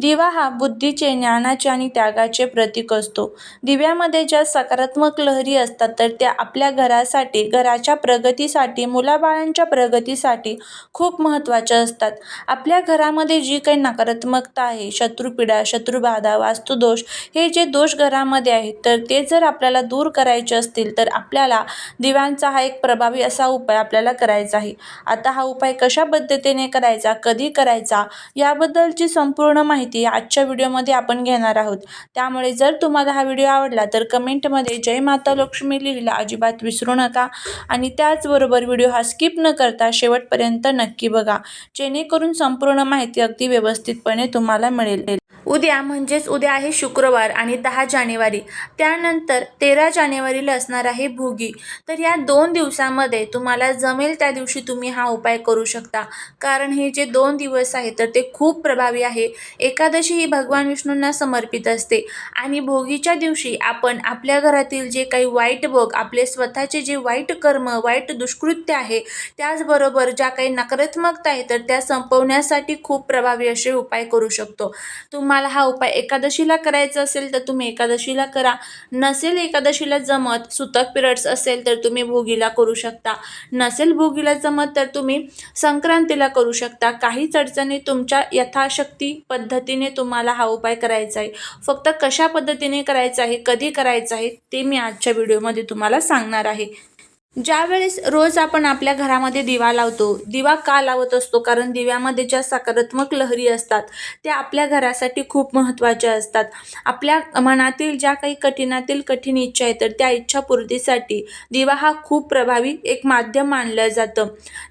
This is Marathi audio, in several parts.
दिवा हा बुद्धीचे ज्ञानाचे आणि त्यागाचे प्रतीक असतो. दिव्यामध्ये ज्या सकारात्मक लहरी असतात तर त्या आपल्या घरासाठी घराच्या प्रगतीसाठी मुलाबाळांच्या प्रगतीसाठी खूप महत्त्वाच्या असतात. आपल्या घरामध्ये जी काही नकारात्मकता आहे शत्रुपीडा शत्रुबाधा वास्तुदोष हे जे दोष घरामध्ये आहेत तर ते जर आपल्याला दूर करायचे असतील तर आपल्याला दिव्यांचा हा एक प्रभावी असा उपाय आपल्याला करायचा आहे. आता हा उपाय कशा पद्धतीने करायचा कधी करायचा याबद्दलची संपूर्ण माहिती आजच्या व्हिडिओमध्ये आपण घेणार आहोत. त्यामुळे जर तुम्हाला हा व्हिडिओ आवडला तर कमेंटमध्ये जय माता लक्ष्मी लिहिला अजिबात विसरू नका. आणि त्याचबरोबर व्हिडिओ हा स्किप न करता शेवटपर्यंत नक्की बघा. जेणेकरून संपूर्ण माहिती अगदी व्यवस्थितपणे तुम्हाला मिळेल. उद्या म्हणजेच उद्या आहे शुक्रवार आणि दहा जानेवारी. त्यानंतर तेरा जानेवारीला असणार आहे भोगी. तर या दोन दिवसामध्ये तुम्हाला जमेल त्या दिवशी तुम्ही हा उपाय करू शकता. कारण हे जे दोन दिवस आहेत तर ते खूप प्रभावी आहे. एकादशी ही भगवान विष्णूंना समर्पित असते. आणि भोगीच्या दिवशी आपण आपल्या घरातील जे काही वाईट बघ आपले स्वतःचे जे वाईट कर्म वाईट दुष्कृत्य आहे त्याचबरोबर ज्या काही नकारात्मकता आहे तर त्या संपवण्यासाठी खूप प्रभावी असे उपाय करू शकतो. तुम तुम्हाला हा उपाय एकादशीला करायचा असेल तर तुम्ही एकादशीला करा. नसेल एकादशीला जमत सुतक पिरियड्स असेल तर तुम्ही भोगीला करू शकता. नसेल भोगीला जमत तर तुम्ही संक्रांतीला करू शकता. काहीच अडचणी तुमच्या यथाशक्ती पद्धतीने तुम्हाला हा उपाय करायचा आहे. फक्त कशा पद्धतीने करायचा आहे कधी करायचं आहे ते मी आजच्या व्हिडिओमध्ये तुम्हाला सांगणार आहे. ज्यावेळेस रोज आपण आपल्या घरामध्ये दिवा लावतो दिवा का लावत असतो? कारण दिव्यामध्ये ज्या सकारात्मक लहरी असतात त्या आपल्या घरासाठी खूप महत्त्वाच्या असतात. आपल्या मनातील ज्या काही कठीणातील कठीण इच्छा आहे तर त्या इच्छापूर्तीसाठी दिवा हा खूप प्रभावी एक माध्यम मानलं जातं.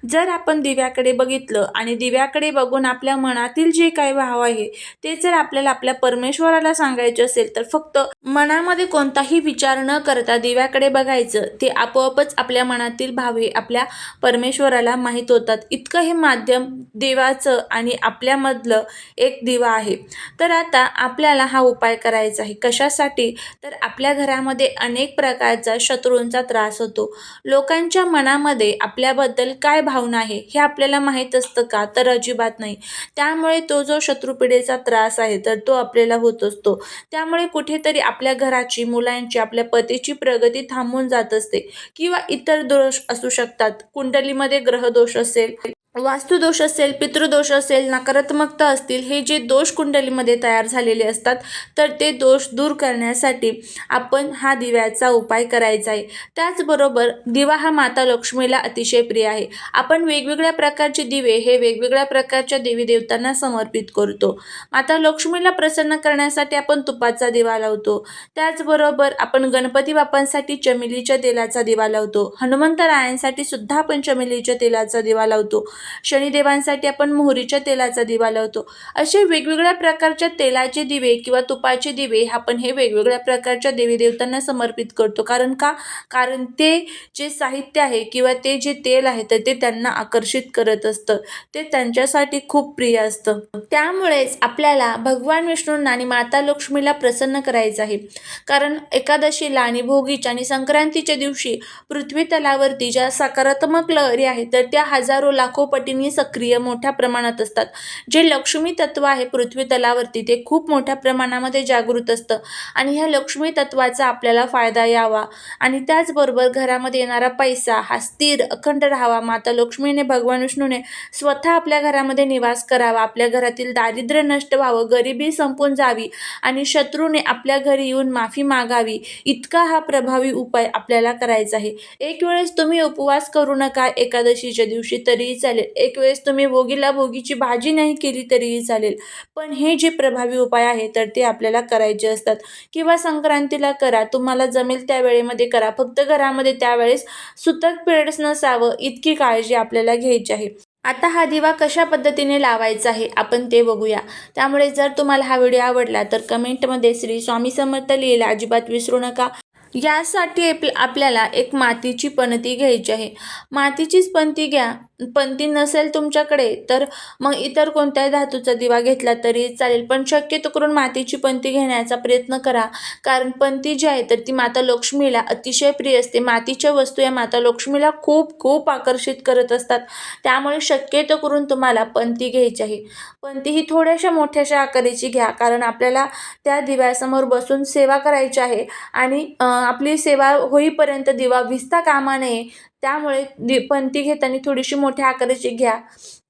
जर आपण दिव्याकडे बघितलं आणि दिव्याकडे बघून आपल्या मनातील जे काही भाव आहे ते जर आपल्याला आपल्या परमेश्वराला सांगायचे असेल तर फक्त मनामध्ये कोणताही विचार न करता दिव्याकडे बघायचं ते आपोआपच आपल्या मनातील भाव हे आपल्या परमेश्वराला माहीत होतात. इतकं हे माध्यम देवाचं आणि आपल्यामधलं एक दिवा आहे. तर आता आपल्याला हा उपाय करायचा आहे. कशासाठी? तर आपल्या घरामध्ये अनेक प्रकारचा शत्रूंचा त्रास होतो. लोकांच्या मनामध्ये आपल्याबद्दल काय भावना आहे हे आपल्याला माहीत असतं का? तर अजिबात नाही. त्यामुळे तो जो शत्रुपिढेचा त्रास आहे तर तो आपल्याला होत असतो. त्यामुळे कुठेतरी आपल्या घराची मुलांची आपल्या पतीची प्रगती थांबून जात असते. किंवा इतर दोष असू शकतात. कुंडलीमध्ये ग्रहदोष असेल वास्तुदोष असेल पितृदोष असेल नकारात्मकता असतील हे जे दोष कुंडलीमध्ये तयार झालेले असतात तर ते दोष दूर करण्यासाठी आपण हा दिव्याचा उपाय करायचा आहे. त्याचबरोबर दिवा हा माता लक्ष्मीला अतिशय प्रिय आहे. आपण वेगवेगळ्या प्रकारचे दिवे हे वेगवेगळ्या प्रकारच्या देवी देवतांना समर्पित करतो. माता लक्ष्मीला प्रसन्न करण्यासाठी आपण तुपाचा दिवा लावतो. त्याचबरोबर आपण गणपती बाप्पांसाठी चमेलीच्या तेलाचा दिवा लावतो. हनुमंतरायांसाठी सुद्धा आपण चमेलीच्या तेलाचा दिवा लावतो. शनिदेवांसाठी आपण मोहरीच्या तेलाचा दिवा लावतो. असे वेगवेगळ्या प्रकारच्या तेलाचे दिवे किंवा तुपाचे दिवे आपण हे वेगवेगळ्या प्रकारच्या देवी देवतांना समर्पित करतो. कारण का? कारण ते जे साहित्य आहे किंवा ते जे तेल आहे तर ते त्यांना आकर्षित करत असतं. ते त्यांच्यासाठी खूप प्रिय असतं. त्यामुळेच आपल्याला भगवान विष्णूंना आणि माता लक्ष्मीला प्रसन्न करायचं आहे. कारण एकादशीला आणि भोगीच्या आणि संक्रांतीच्या दिवशी पृथ्वी तलावरती ज्या सकारात्मक लहरी आहेत तर त्या हजारो लाखो पटींनी सक्रिय मोठ्या प्रमाणात असतात. जे लक्ष्मी तत्व आहे पृथ्वी तलावरती ते खूप मोठ्या प्रमाणामध्ये जागृत असतं. आणि ह्या लक्ष्मी तत्वाचा आपल्याला फायदा यावा. आणि त्याचबरोबर घरामध्ये येणारा पैसा हा स्थिर अखंड राहावा. माता लक्ष्मीने भगवान विष्णूने स्वतः आपल्या घरामध्ये निवास करावा. आपल्या घरातील दारिद्र्य नष्ट व्हावं. गरिबी संपून जावी. आणि शत्रूने आपल्या घरी येऊन माफी मागावी. इतका हा प्रभावी उपाय आपल्याला करायचा आहे. एक वेळेस तुम्ही उपवास करू नका एकादशीच्या दिवशी तरीही चालेल. एक वेळेस तुम्ही भोगीला भोगीची भाजी नाही केली तरीही चालेल. पण हे जे प्रभावी उपाय आहे तर ते आपल्याला करायचे असतात. किंवा संक्रांतीला करा. तुम्हाला जमेल त्या वेळेमध्ये करा. फक्त घरामध्ये त्यावेळेस सुतक पिरियड्स नसावं इतकी काळजी आपल्याला घ्यायची आहे. आता हा दिवा कशा पद्धतीने लावायचा आहे आपण ते बघूया. त्यामुळे जर तुम्हाला हा व्हिडिओ आवडला तर कमेंटमध्ये श्री स्वामी समर्थ लिहिला अजिबात विसरू नका. यासाठी आपल्याला एक मातीची पणती घ्यायची आहे. मातीचीच पणती घ्या. पणती नसेल तुमच्याकडे तर मग इतर कोणत्याही धातूचा दिवा घेतला तरी चालेल. पण शक्यतो करून मातीची पणती घेण्याचा प्रयत्न करा. कारण पणती जी आहे तर ती माता लक्ष्मीला अतिशय प्रिय असते. मातीच्या वस्तू या माता लक्ष्मीला खूप खूप आकर्षित करत असतात. त्यामुळे शक्यतो करून तुम्हाला पणती घ्यायची आहे. पणती ही थोड्याशा मोठ्याशा आकाराची घ्या कारण आपल्याला त्या दिव्यासमोर बसून सेवा करायची आहे. आणि आपली सेवा होईपर्यंत दिवा विसता कामा नये. त्यामुळे दि पणती घेताना थोडीशी मोठ्या आकाराची घ्या.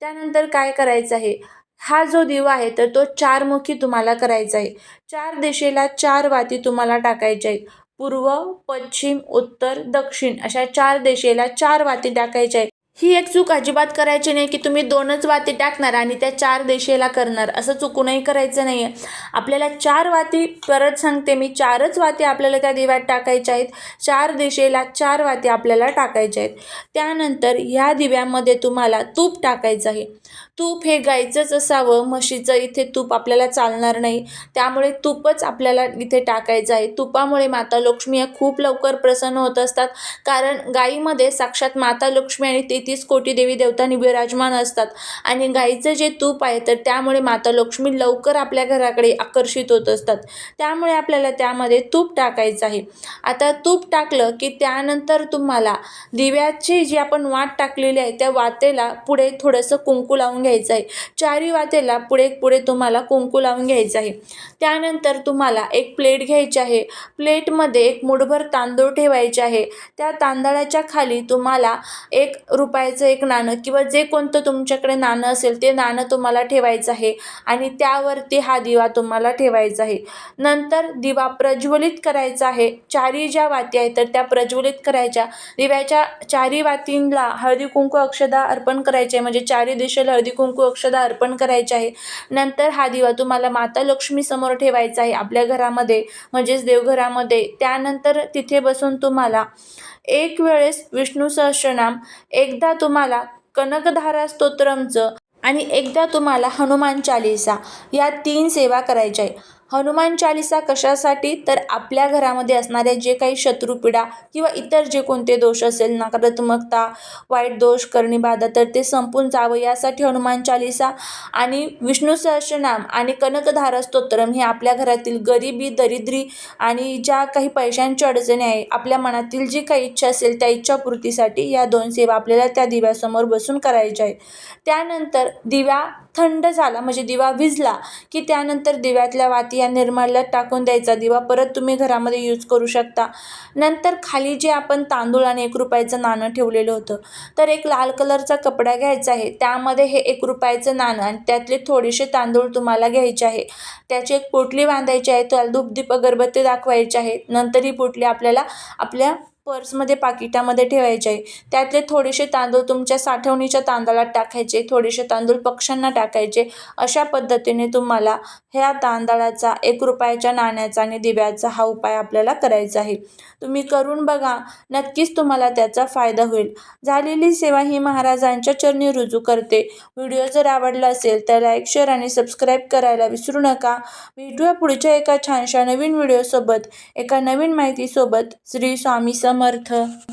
त्यानंतर काय करायचं आहे? हा जो दिवा आहे तर तो चारमुखी तुम्हाला करायचा आहे. चार दिशेला चार वाती तुम्हाला टाकायच्या आहेत. पूर्व पश्चिम उत्तर दक्षिण अशा चार दिशेला चार वाती टाकायच्या आहेत. ही एक चूक अजिबात करायची नाही की तुम्ही दोनच वाती टाकणार आणि त्या चार दिशेला करणार. असं चुकूनही करायचं नाही आहे आपल्याला चार वाती परत सांगते मी. चारच वाती आपल्याला त्या दिव्यात टाकायच्या आहेत. चार दिशेला चार वाती आपल्याला टाकायच्या आहेत. त्यानंतर ह्या दिव्यामध्ये तुम्हाला तूप टाकायचं आहे. तूप हे गाईचंच असावं. म्हशीचं इथे तूप आपल्याला चालणार नाही. त्यामुळे तूपच आपल्याला इथे टाकायचं आहे. तुपामुळे माता लक्ष्मी या खूप लवकर प्रसन्न होत असतात. कारण गाईमध्ये साक्षात माता लक्ष्मी आणि तेहतीस कोटी देवी देवतांनी विराजमान असतात. आणि गाईचं जे तूप आहे तर त्यामुळे माता लक्ष्मी लवकर आपल्या घराकडे आकर्षित होत असतात. त्यामुळे आपल्याला त्यामध्ये तूप टाकायचं आहे. आता तूप टाकलं की त्यानंतर तुम्हाला दिव्याची जी आपण वाट टाकलेली आहे त्या वातेला पुढे थोडंसं कुंकू लावून घ्यायचं आहे चारी वातेला पुढे पुढे तुम्हाला कुंकू लावून घ्यायचं आहे. त्यानंतर तुम्हाला एक प्लेट घ्यायची आहे. प्लेटमध्ये एक मुठभर तांदूळ ठेवायचे आहे. त्या तांदळाच्या खाली तुम्हाला एक रुपयाचं एक नाणं किंवा जे कोणतं तुमच्याकडे नाणं असेल ते नाणं तुम्हाला ठेवायचं आहे आणि त्यावरती हा दिवा तुम्हाला ठेवायचा आहे. नंतर दिवा प्रज्वलित करायचा आहे. चारी ज्या वाती आहेत तर त्या प्रज्वलित करायच्या. दिव्याच्या चारी वातींना हळदी कुंकू अक्षदा अर्पण करायचे म्हणजे चारी दिशेला हळदी कुंकू अक्षदा अर्पण करायचे आहे. नंतर हा दिवा तुम्हाला माता लक्ष्मी समोर ठेवायचा आहे आपल्या घरामध्ये म्हणजेच देवघरामध्ये. त्यानंतर तिथे बसून तुम्हाला एक वेळेस विष्णू सहस्रनाम एकदा तुम्हाला कनकधारा स्तोत्रमचं आणि एकदा तुम्हाला हनुमान चालिसा या तीन सेवा करायच्या आहे. हनुमान चालिसा कशासाठी? तर आपल्या घरामध्ये असणारे जे काही शत्रुपीडा किंवा इतर जे कोणते दोष असेल नकारात्मकता वाईट दोष करणी बाधा तर ते संपून जावं. यासाठी हनुमान चालिसा आणि विष्णू सहस्रनाम आणि कनकधारा स्तोत्रम हे आपल्या घरातील गरिबी दरिद्री आणि ज्या काही पैशांची अडचणी आहे आपल्या मनातील जी काही इच्छा असेल त्या इच्छापूर्तीसाठी या दोन सेवा आपल्याला त्या दिव्यासमोर बसून करायच्या आहेत. त्यानंतर दिव्या थंड झाला म्हणजे दिवा भिजला की त्यानंतर दिव्यातल्या वाती या निर्माल्यात टाकून द्यायचा दिवा. परत तुम्ही घरामध्ये यूज करू शकता. नंतर खाली जे आपण तांदूळ आणि एक रुपयाचं नाणं ठेवलेलं होतं तर एक लाल कलरचा कपडा घ्यायचा आहे. त्यामध्ये हे एक रुपयाचं नाणं आणि त्यातले थोडेसे तांदूळ तुम्हाला घ्यायचे आहे. त्याची एक पोटली बांधायची आहे त्याला धूपदीप अगरबत्ती दाखवायची आहे. नंतर ही पोटली आपल्याला आपल्या पर्समध्ये पाकिटामध्ये ठेवायचे. आहे त्यातले थोडेसे तांदूळ तुमच्या साठवणीच्या तांदळात टाकायचे थोडेसे तांदूळ पक्ष्यांना टाकायचे. अशा पद्धतीने तुम्हाला ह्या तांदळाचा एक रुपयाच्या नाण्याचा आणि दिव्याचा हा उपाय आपल्याला करायचा आहे. तुम्ही करून बघा नक्कीच तुम्हाला त्याचा फायदा होईल. झालेली सेवा ही महाराजांच्या चरणी रुजू करते. व्हिडिओ जर आवडला असेल तर लाईक शेअर आणि सबस्क्राईब करायला विसरू नका. भेटूया पुढच्या एका छानशा नवीन व्हिडिओसोबत. एका नवीन माहितीसोबत. श्री स्वामी सम समर्थ.